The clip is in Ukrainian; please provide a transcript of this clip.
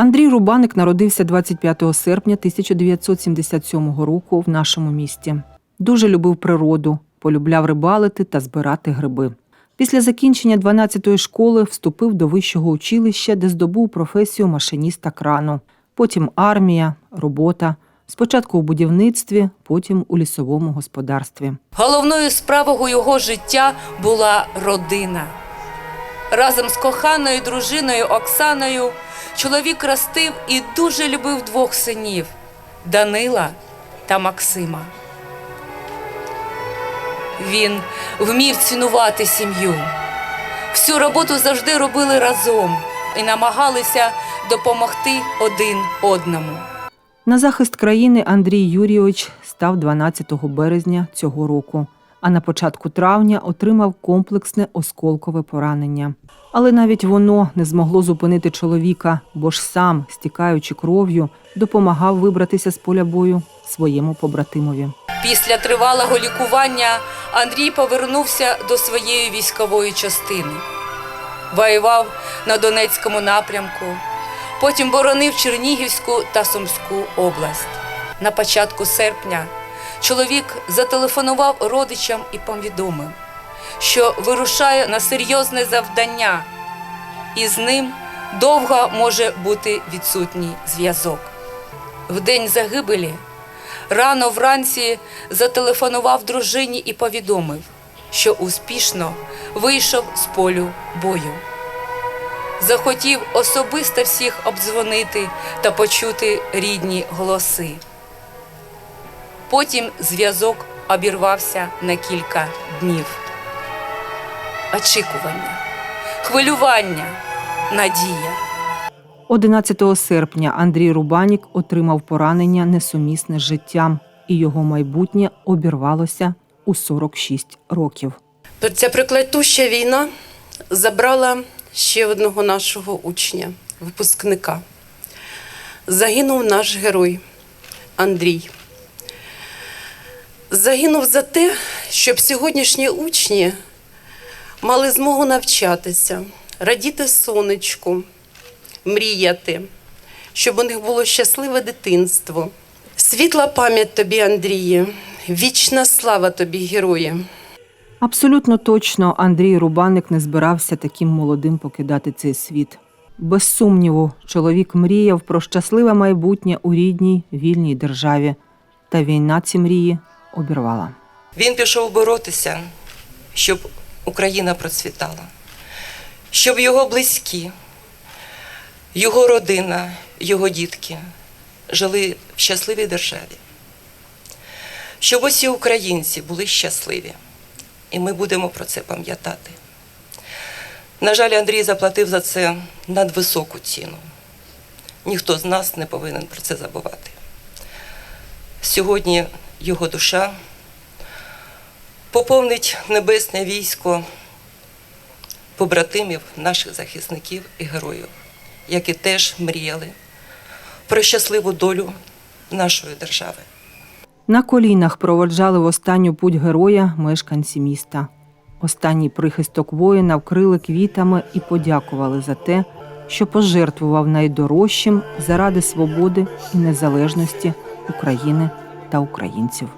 Андрій Рубаник народився 25 серпня 1977 року в нашому місті. Дуже любив природу, полюбляв рибалити та збирати гриби. Після закінчення 12-ї школи вступив до вищого училища, де здобув професію машиніста крану. Потім армія, робота. Спочатку у будівництві, потім у лісовому господарстві. Головною справою його життя була родина. Разом з коханою дружиною Оксаною чоловік ростив і дуже любив двох синів Данила та Максима. Він вмів цінувати сім'ю. Всю роботу завжди робили разом і намагалися допомогти один одному. На захист країни Андрій Юрійович став 12 березня цього року, а на початку травня отримав комплексне осколкове поранення. Але навіть воно не змогло зупинити чоловіка, бо ж сам, стікаючи кров'ю, допомагав вибратися з поля бою своєму побратимові. Після тривалого лікування Андрій повернувся до своєї військової частини. Воював на Донецькому напрямку, потім боронив Чернігівську та Сумську область. На початку серпня чоловік зателефонував родичам і повідомив, що вирушає на серйозне завдання, і з ним довго може бути відсутній зв'язок. В день загибелі Рано вранці зателефонував дружині і повідомив, що успішно вийшов з полю бою. Захотів особисто всіх обдзвонити та почути рідні голоси. Потім зв'язок обірвався на кілька днів. Очікування, хвилювання, надія. 11 серпня Андрій Рубанік отримав поранення несумісне з життям, і його майбутнє обірвалося у 46 років. Ця проклятуща війна забрала ще одного нашого учня, випускника. Загинув наш герой Андрій. Загинув за те, щоб сьогоднішні учні мали змогу навчатися, радіти сонечку, мріяти, щоб у них було щасливе дитинство. Світла пам'ять тобі, Андріє, вічна слава тобі, герої. Абсолютно точно Андрій Рубаник не збирався таким молодим покидати цей світ. Без сумніву, чоловік мріяв про щасливе майбутнє у рідній вільній державі, та війна ці мрії обірвала. Він пішов боротися, щоб Україна процвітала, щоб його близькі, його родина, його дітки жили в щасливій державі, щоб усі українці були щасливі, і ми будемо про це пам'ятати. На жаль, Андрій заплатив за це надвисоку ціну. Ніхто з нас не повинен про це забувати. Сьогодні його душа поповнить небесне військо побратимів наших захисників і героїв, які теж мріяли про щасливу долю нашої держави. На колінах проводжали в останню путь героя мешканці міста. Останній прихисток воїна вкрили квітами і подякували за те, що пожертвував найдорожчим заради свободи і незалежності України та українців.